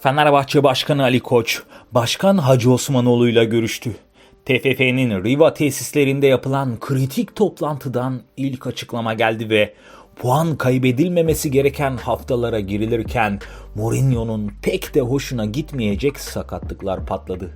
Fenerbahçe Başkanı Ali Koç, Başkan Hacı Osmanoğlu ile görüştü. TFF'nin Riva tesislerinde yapılan kritik toplantıdan ilk açıklama geldi ve puan kaybedilmemesi gereken haftalara girilirken Mourinho'nun pek de hoşuna gitmeyecek sakatlıklar patladı.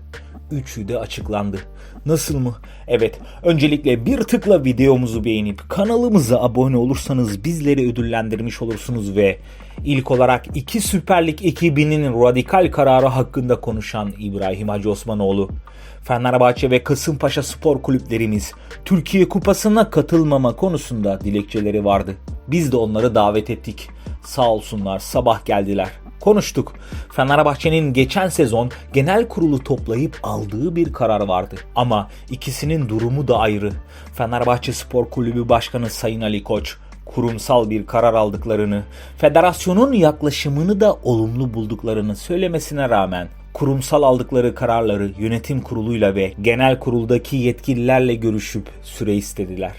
Üçü de açıklandı. Nasıl mı? Evet, öncelikle bir tıkla videomuzu beğenip kanalımıza abone olursanız bizleri ödüllendirmiş olursunuz ve ilk olarak iki Süper Lig ekibinin radikal kararı hakkında konuşan İbrahim Hacı Osmanoğlu, Fenerbahçe ve Kasımpaşa spor kulüplerimiz Türkiye Kupası'na katılmama konusunda dilekçeleri vardı. Biz de onları davet ettik. Sağ olsunlar sabah geldiler. Konuştuk. Fenerbahçe'nin geçen sezon genel kurulu toplayıp aldığı bir karar vardı. Ama ikisinin durumu da ayrı. Fenerbahçe Spor Kulübü Başkanı Sayın Ali Koç kurumsal bir karar aldıklarını, federasyonun yaklaşımını da olumlu bulduklarını söylemesine rağmen kurumsal aldıkları kararları yönetim kuruluyla ve genel kuruldaki yetkililerle görüşüp süre istediler.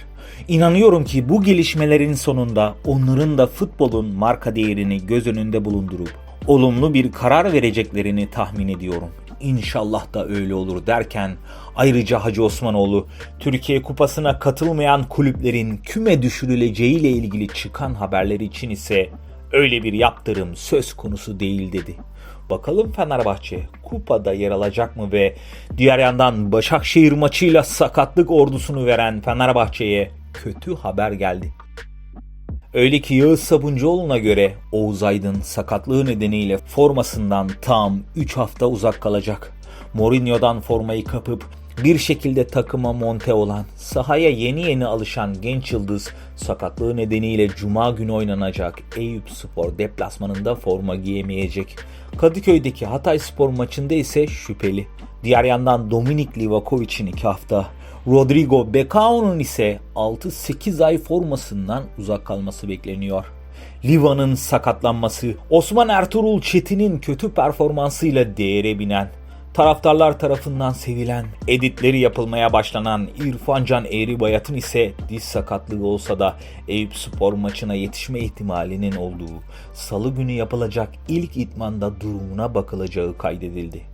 İnanıyorum ki bu gelişmelerin sonunda onların da futbolun marka değerini göz önünde bulundurup olumlu bir karar vereceklerini tahmin ediyorum. İnşallah da öyle olur derken ayrıca Hacı Osmanoğlu Türkiye Kupası'na katılmayan kulüplerin küme düşürüleceğiyle ilgili çıkan haberler için ise öyle bir yaptırım söz konusu değil dedi. Bakalım Fenerbahçe kupada yer alacak mı ve diğer yandan Başakşehir maçıyla sakatlık ordusunu veren Fenerbahçe'ye kötü haber geldi. Öyle ki Yağız Sabuncuoğlu'na göre Oğuz Aydın sakatlığı nedeniyle formasından tam 3 hafta uzak kalacak. Mourinho'dan formayı kapıp bir şekilde takıma monte olan, sahaya yeni yeni alışan genç yıldız sakatlığı nedeniyle cuma günü oynanacak Eyüp Spor deplasmanında forma giyemeyecek. Kadıköy'deki Hatay Spor maçında ise şüpheli. Diğer yandan Dominik Livakovic'in 2 hafta, Rodrigo Becao'nun ise 6-8 ay formasından uzak kalması bekleniyor. Liva'nın sakatlanması, Osman Ertuğrul Çetin'in kötü performansıyla değere binen, taraftarlar tarafından sevilen, editleri yapılmaya başlanan İrfan Can Eğribayat'ın ise diz sakatlığı olsa da Eyüp Spor maçına yetişme ihtimalinin olduğu, salı günü yapılacak ilk itmanda durumuna bakılacağı kaydedildi.